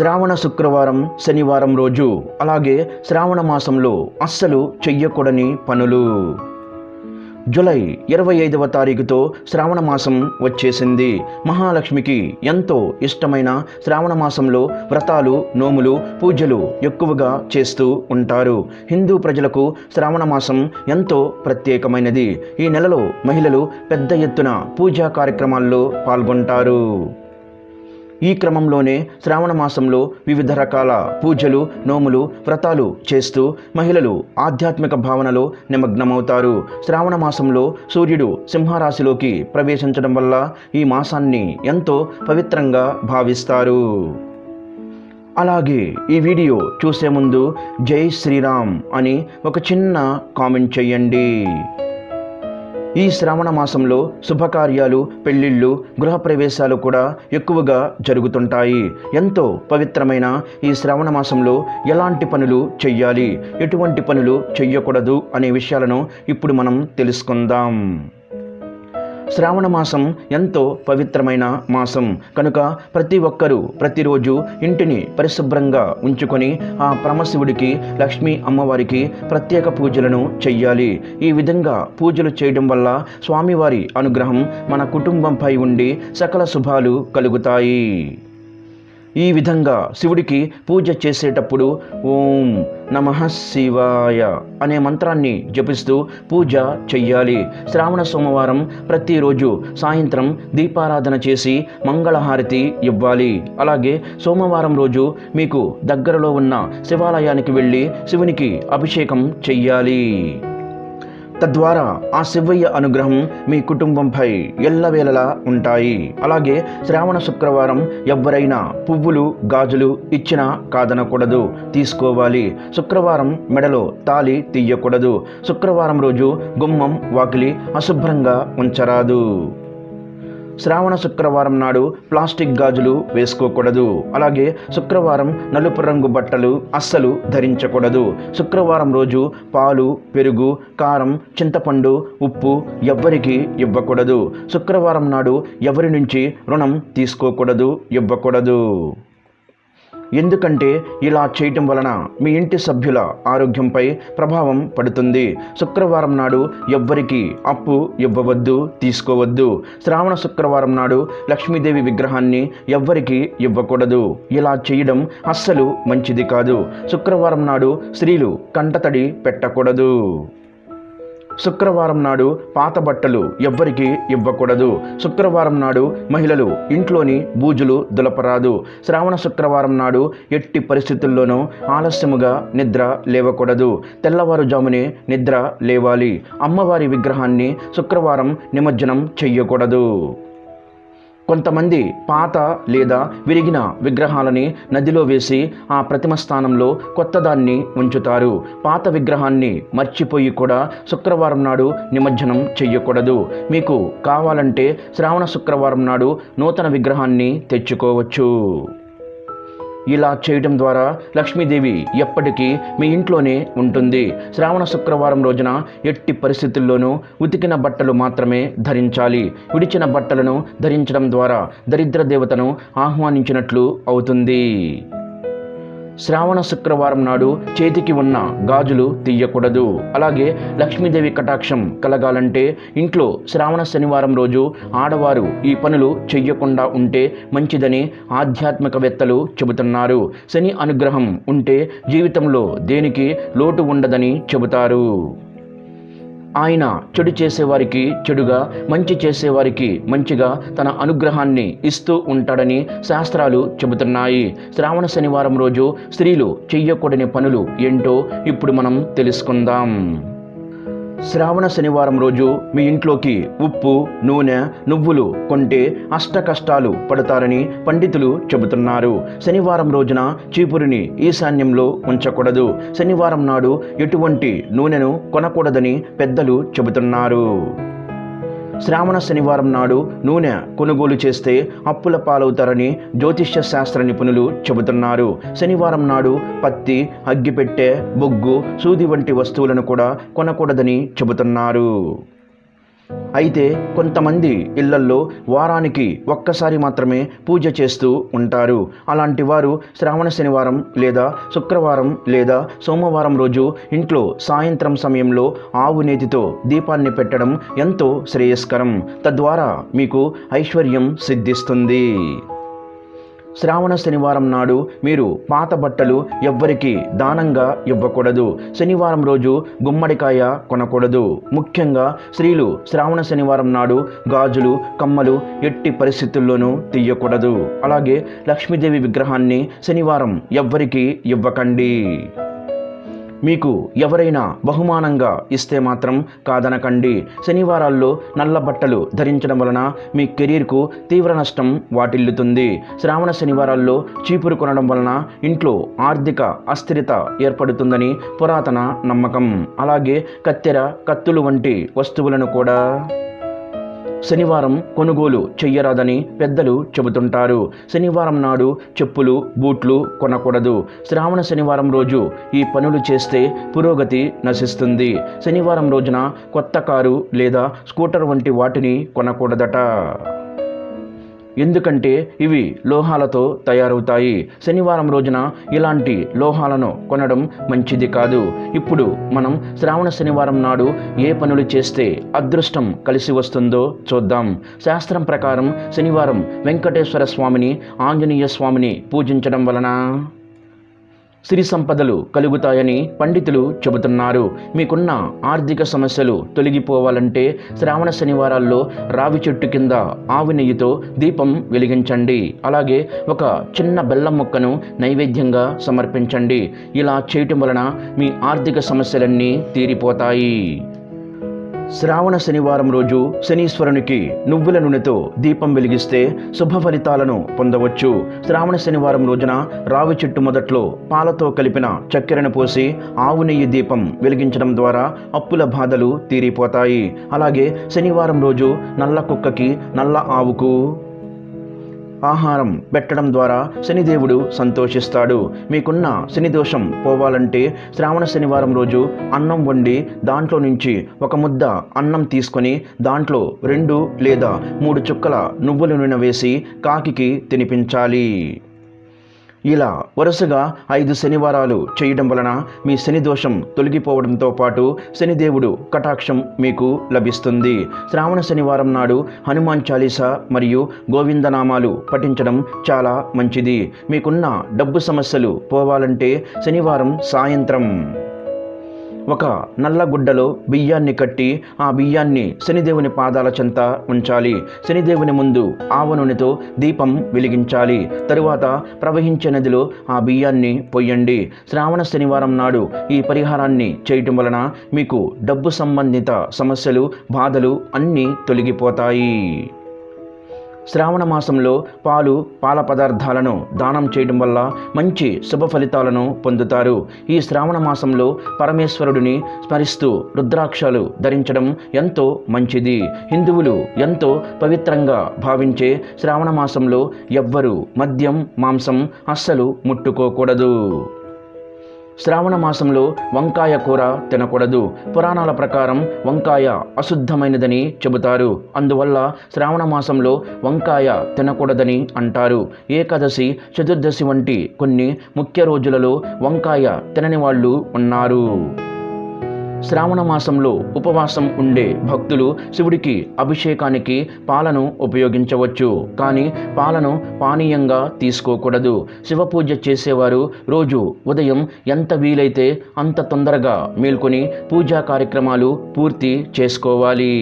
శ్రావణ శుక్రవారం శనివారం రోజు అలాగే శ్రావణ మాసంలో అస్సలు చెయ్యకూడని పనులు. జులై ఇరవై ఐదవ తారీఖుతో శ్రావణ మాసం వచ్చేసింది. మహాలక్ష్మికి ఎంతో ఇష్టమైన శ్రావణ మాసంలో వ్రతాలు నోములు పూజలు ఎక్కువగా చేస్తూ ఉంటారు. హిందూ ప్రజలకు శ్రావణ మాసం ఎంతో ప్రత్యేకమైనది. ఈ నెలలో మహిళలు పెద్ద ఎత్తున పూజా కార్యక్రమాల్లో పాల్గొంటారు. ఈ క్రమంలోనే శ్రావణ మాసంలో వివిధ రకాల పూజలు నోములు వ్రతాలు చేస్తూ మహిళలు ఆధ్యాత్మిక భావనలో నిమగ్నమవుతారు. శ్రావణ మాసంలో సూర్యుడు సింహరాశిలోకి ప్రవేశించడం వల్ల ఈ మాసాన్ని ఎంతో పవిత్రంగా భావిస్తారు. అలాగే ఈ వీడియో చూసే ముందు జై శ్రీరామ్ అని ఒక చిన్న కామెంట్ చేయండి. ఈ శ్రావణ మాసంలో శుభకార్యాలు పెళ్ళిళ్ళు గృహప్రవేశాలు కూడా ఎక్కువగా జరుగుతుంటాయి. ఎంతో పవిత్రమైన ఈ శ్రావణ మాసంలో ఎలాంటి పనులు చెయ్యాలి? ఎటువంటి పనులు చెయ్యకూడదు అనే విషయాలను ఇప్పుడు మనం తెలుసుకుందాం. శ్రావణ మాసం ఎంతో పవిత్రమైన మాసం. కనుక ప్రతి ఒక్కరూ ప్రతిరోజు ఇంటిని పరిశుభ్రంగా ఉంచుకొని ఆ పరమశివుడికి లక్ష్మీ అమ్మవారికి ప్రత్యేక పూజలను చెయ్యాలి. ఈ విధంగా పూజలు చేయడం వల్ల స్వామివారి అనుగ్రహం మన కుటుంబంపై ఉండి సకల శుభాలు కలుగుతాయి. ఈ విధంగా శివుడికి పూజ చేసేటప్పుడు ఓం నమ శివాయ అనే మంత్రాన్ని జపిస్తూ పూజ చెయ్యాలి. శ్రావణ సోమవారం ప్రతిరోజు సాయంత్రం దీపారాధన చేసి మంగళహారతి ఇవ్వాలి. అలాగే సోమవారం రోజు మీకు దగ్గరలో ఉన్న శివాలయానికి వెళ్ళి శివునికి అభిషేకం చెయ్యాలి. తద్వారా ఆ శివయ్య అనుగ్రహం మీ కుటుంబంపై ఎల్లవేళలా ఉంటాయి. అలాగే శ్రావణ శుక్రవారం ఎవరైనా పువ్వులు గాజులు ఇచ్చినా కాదనకూడదు. తీసుకోవాలి. శుక్రవారం మెడలో తాలి తీయకూడదు. శుక్రవారం రోజు గుమ్మం వాకిలి అశుభ్రంగా ఉంచరాదు. శ్రావణ శుక్రవారం నాడు ప్లాస్టిక్ గాజులు వేసుకోకూడదు. అలాగే శుక్రవారం నలుపు రంగు బట్టలు అస్సలు ధరించకూడదు. శుక్రవారం రోజు పాలు పెరుగు కారం చింతపండు ఉప్పు ఎవ్వరికి ఇవ్వకూడదు. శుక్రవారం నాడు ఎవరి నుంచి రుణం తీసుకోకూడదు? ఇవ్వకూడదు. ఎందుకంటే ఇలా చేయటం వలన మీ ఇంటి సభ్యుల ఆరోగ్యంపై ప్రభావం పడుతుంది. శుక్రవారం నాడు ఎవ్వరికి అప్పు ఇవ్వవద్దు తీసుకోవద్దు. శ్రావణ శుక్రవారం నాడు లక్ష్మీదేవి విగ్రహాన్ని ఎవ్వరికి ఇవ్వకూడదు. ఇలా చేయడం అస్సలు మంచిది కాదు. శుక్రవారం నాడు స్త్రీలు కంటతడి పెట్టకూడదు. శుక్రవారం నాడు పాత బట్టలు ఎవ్వరికి ఇవ్వకూడదు. శుక్రవారం నాడు మహిళలు ఇంట్లోని బూజులు దులపరాదు. శ్రావణ శుక్రవారం నాడు ఎట్టి పరిస్థితుల్లోనూ ఆలస్యముగా నిద్ర లేవకూడదు. తెల్లవారుజామునే నిద్ర లేవాలి. అమ్మవారి విగ్రహాన్ని శుక్రవారం నిమజ్జనం చెయ్యకూడదు. కొంతమంది పాత లేదా విరిగిన విగ్రహాలని నదిలో వేసి ఆ ప్రతిమ స్థానంలో కొత్తదాన్ని ఉంచుతారు. పాత విగ్రహాన్ని మర్చిపోయి కూడా శుక్రవారం నాడు నిమజ్జనం చెయ్యకూడదు. మీకు కావాలంటే శ్రావణ శుక్రవారం నాడు నూతన విగ్రహాన్ని తెచ్చుకోవచ్చు. ఇలా చేయడం ద్వారా లక్ష్మీదేవి ఎప్పటికీ మీ ఇంట్లోనే ఉంటుంది. శ్రావణ శుక్రవారం రోజున ఎట్టి పరిస్థితుల్లోనూ ఉతికిన బట్టలు మాత్రమే ధరించాలి. విడిచిన బట్టలను ధరించడం ద్వారా దరిద్ర దేవతను ఆహ్వానించినట్లు అవుతుంది. శ్రావణ శుక్రవారం నాడు చేతికి ఉన్న గాజులు తీయకూడదు. అలాగే లక్ష్మీదేవి కటాక్షం కలగాలంటే ఇంట్లో శ్రావణ శనివారం రోజు ఆడవారు ఈ పనులు చెయ్యకుండా ఉంటే మంచిదని ఆధ్యాత్మికవేత్తలు చెబుతున్నారు. శని అనుగ్రహం ఉంటే జీవితంలో దేనికి లోటు ఉండదని చెబుతారు. ఆయన చెడు చేసేవారికి చెడుగా మంచి చేసేవారికి మంచిగా తన అనుగ్రహాన్ని ఇస్తూ ఉంటాడని శాస్త్రాలు చెబుతున్నాయి. శ్రావణ శనివారం రోజు స్త్రీలు చెయ్యకూడని పనులు ఏంటో ఇప్పుడు మనం తెలుసుకుందాం. శ్రావణ శనివారం రోజు మీ ఇంట్లోకి ఉప్పు నూనె నువ్వులు కొంటే అష్ట కష్టాలు పడతారని పండితులు చెబుతున్నారు. శనివారం రోజున చీపురిని ఈశాన్యంలో ఉంచకూడదు. శనివారం నాడు ఎటువంటి నూనెను కొనకూడదని పెద్దలు చెబుతున్నారు. శ్రావణ శనివారం నాడు నూనె కొనుగోలు చేస్తే అప్పుల పాలవుతారని జ్యోతిష్య శాస్త్ర నిపుణులు చెబుతున్నారు. శనివారం నాడు పత్తి అగ్గిపెట్టె బొగ్గు సూది వంటి వస్తువులను కూడా కొనకూడదని చెబుతున్నారు. అయితే కొంతమంది ఇళ్ళల్లో వారానికి ఒక్కసారి మాత్రమే పూజ చేస్తూ ఉంటారు. అలాంటి వారు శ్రావణ శనివారం లేదా శుక్రవారం లేదా సోమవారం రోజు ఇంట్లో సాయంత్రం సమయంలో ఆవు నేతితో దీపాన్ని పెట్టడం ఎంతో శ్రేయస్కరం. తద్వారా మీకు ఐశ్వర్యం సిద్ధిస్తుంది. శ్రావణ శనివారం నాడు మీరు పాత బట్టలు ఎవ్వరికీ దానంగా ఇవ్వకూడదు. శనివారం రోజు గుమ్మడికాయ కొనకూడదు. ముఖ్యంగా స్త్రీలు శ్రావణ శనివారం నాడు గాజులు కమ్మలు ఎట్టి పరిస్థితుల్లోనూ తీయకూడదు. అలాగే లక్ష్మీదేవి విగ్రహాన్ని శనివారం ఎవ్వరికీ ఇవ్వకండి. మీకు ఎవరైనా బహుమానంగా ఇస్తే మాత్రం కాదనకండి. శనివారాల్లో నల్ల బట్టలు ధరించడం వలన మీ కెరీర్కు తీవ్ర నష్టం వాటిల్లుతుంది. శ్రావణ శనివారాల్లో చీపురు కొనడం వలన ఇంట్లో ఆర్థిక అస్థిరత ఏర్పడుతుందని పురాతన నమ్మకం. అలాగే కత్తెర కత్తులు వంటి వస్తువులను కూడా శనివారం కొనుగోలు చెయ్యరాదని పెద్దలు చెబుతుంటారు. శనివారం నాడు చెప్పులు బూట్లు కొనకూడదు. శ్రావణ శనివారం రోజు ఈ పనులు చేస్తే పురోగతి నశిస్తుంది. శనివారం రోజున కొత్త కారు లేదా స్కూటర్ వంటి వాటిని కొనకూడదట. ఎందుకంటే ఇవి లోహాలతో తయారవుతాయి. శనివారం రోజున ఇలాంటి లోహాలను కొనడం మంచిది కాదు. ఇప్పుడు మనం శ్రావణ శనివారం నాడు ఏ పనులు చేస్తే అదృష్టం కలిసి వస్తుందో చూద్దాం. శాస్త్రం ప్రకారం శనివారం వెంకటేశ్వర స్వామిని ఆంజనేయ స్వామిని పూజించడం వలన సిరి సంపదలు కలుగుతాయని పండితులు చెబుతున్నారు. మీకున్న ఆర్థిక సమస్యలు తొలగిపోవాలంటే శ్రావణ శనివారాల్లో రావి చెట్టు కింద ఆవు నెయ్యితో దీపం వెలిగించండి. అలాగే ఒక చిన్న బెల్లం ముక్కను నైవేద్యంగా సమర్పించండి. ఇలా చేయటం వలన మీ ఆర్థిక సమస్యలన్నీ తీరిపోతాయి. శ్రావణ శనివారం రోజు శనీశ్వరునికి నువ్వుల నూనెతో దీపం వెలిగిస్తే శుభ ఫలితాలను పొందవచ్చు. శ్రావణ శనివారం రోజున రావి చెట్టు మొదట్లో పాలతో కలిపిన చక్కెరను పోసి ఆవు నెయ్యి దీపం వెలిగించడం ద్వారా అప్పుల బాధలు తీరిపోతాయి. అలాగే శనివారం రోజు నల్ల కుక్కకి నల్ల ఆవుకు ఆహారం పెట్టడం ద్వారా శనిదేవుడు సంతోషిస్తాడు. మీకున్న శని దోషం పోవాలంటే శ్రావణ శనివారం రోజు అన్నం వండి దాంట్లో నుంచి ఒక ముద్ద అన్నం తీసుకొని దాంట్లో రెండు లేదా మూడు చుక్కల నువ్వుల నూనె వేసి కాకికి తినిపించాలి. ఇలా వరుసగా ఐదు శనివారాలు చేయడం వలన మీ శని దోషం తొలగిపోవడంతో పాటు శనిదేవుడు కటాక్షం మీకు లభిస్తుంది. శ్రావణ శనివారం నాడు హనుమాన్ చాలీసా మరియు గోవిందనామాలు పఠించడం చాలా మంచిది. మీకున్న డబ్బు సమస్యలు పోవాలంటే శనివారం సాయంత్రం. ఒక నల్ల గుడ్డలో బియ్యాన్ని కట్టి ఆ బియ్యాన్ని శనిదేవుని పాదాల చెంత ఉంచాలి. శనిదేవుని ముందు ఆవ నూనెతో దీపం వెలిగించాలి. తరువాత ప్రవహించే నదిలో ఆ బియ్యాన్ని పొయ్యండి. శ్రావణ శనివారం నాడు ఈ పరిహారాన్ని చేయటం వలన మీకు డబ్బు సంబంధిత సమస్యలు బాధలు అన్నీ తొలగిపోతాయి. శ్రావణ మాసంలో పాలు పాల పదార్థాలను దానం చేయడం వల్ల మంచి శుభ ఫలితాలను పొందుతారు. ఈ శ్రావణ మాసంలో పరమేశ్వరుడిని స్మరిస్తూ రుద్రాక్షలు ధరించడం ఎంతో మంచిది. హిందువులు ఎంతో పవిత్రంగా భావించే శ్రావణ మాసంలో ఎవ్వరూ మద్యం మాంసం అస్సలు ముట్టుకోకూడదు. శ్రావణ మాసంలో వంకాయ కూర తినకూడదు. పురాణాల ప్రకారం వంకాయ అశుద్ధమైనదని చెబుతారు. అందువల్ల శ్రావణ మాసంలో వంకాయ తినకూడదని అంటారు. ఏకాదశి చతుర్దశి వంటి కొన్ని ముఖ్య రోజులలో వంకాయ తినని వాళ్ళు ఉన్నారు. శ్రావణ మాసంలో ఉపవాసం ఉండే భక్తులు శివుడికి అభిషేకానికి పాలను ఉపయోగించవచ్చు. కానీ పాలను పానీయంగా తీసుకోకూడదు. శివపూజ చేసేవారు రోజు ఉదయం ఎంత వీలైతే అంత తొందరగా మేల్కొని పూజా కార్యక్రమాలు పూర్తి చేసుకోవాలి.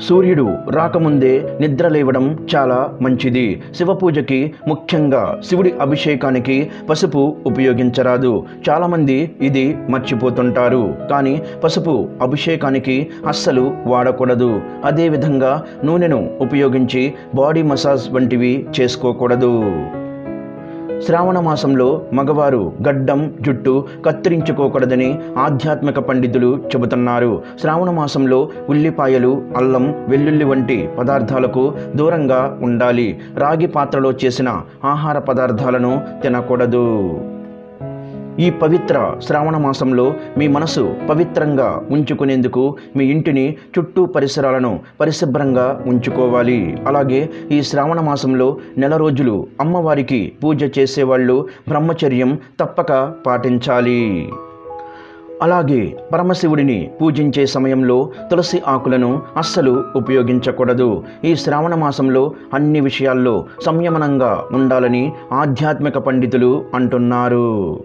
సూర్యుడు రాకముందే నిద్ర లేవడం చాలా మంచిది. శివపూజకి ముఖ్యంగా శివుడి అభిషేకానికి పసుపు ఉపయోగించరాదు. చాలామంది ఇది మర్చిపోతుంటారు. కానీ పసుపు అభిషేకానికి అస్సలు వాడకూడదు. అదేవిధంగా నూనెను ఉపయోగించి బాడీ మసాజ్ వంటివి చేసుకోకూడదు. శ్రావణ మాసంలో మగవారు గడ్డం జుట్టు కత్తిరించుకోకూడదని ఆధ్యాత్మిక పండితులు చెబుతున్నారు. శ్రావణ మాసంలో ఉల్లిపాయలు అల్లం వెల్లుల్లి వంటి పదార్థాలకు దూరంగా ఉండాలి. రాగి పాత్రలో చేసిన ఆహార పదార్థాలను తినకూడదు. ఈ పవిత్ర శ్రావణ మాసంలో మీ మనసు పవిత్రంగా ఉంచుకునేందుకు మీ ఇంటిని చుట్టూ పరిసరాలను పరిశుభ్రంగా ఉంచుకోవాలి. అలాగే ఈ శ్రావణ మాసంలో నెల రోజులు అమ్మవారికి పూజ చేసేవాళ్ళు బ్రహ్మచర్యం తప్పక పాటించాలి. అలాగే పరమశివుడిని పూజించే సమయంలో తులసి ఆకులను అస్సలు ఉపయోగించకూడదు. ఈ శ్రావణ మాసంలో అన్ని విషయాల్లో సంయమనంగా ఉండాలని ఆధ్యాత్మిక పండితులు అంటున్నారు.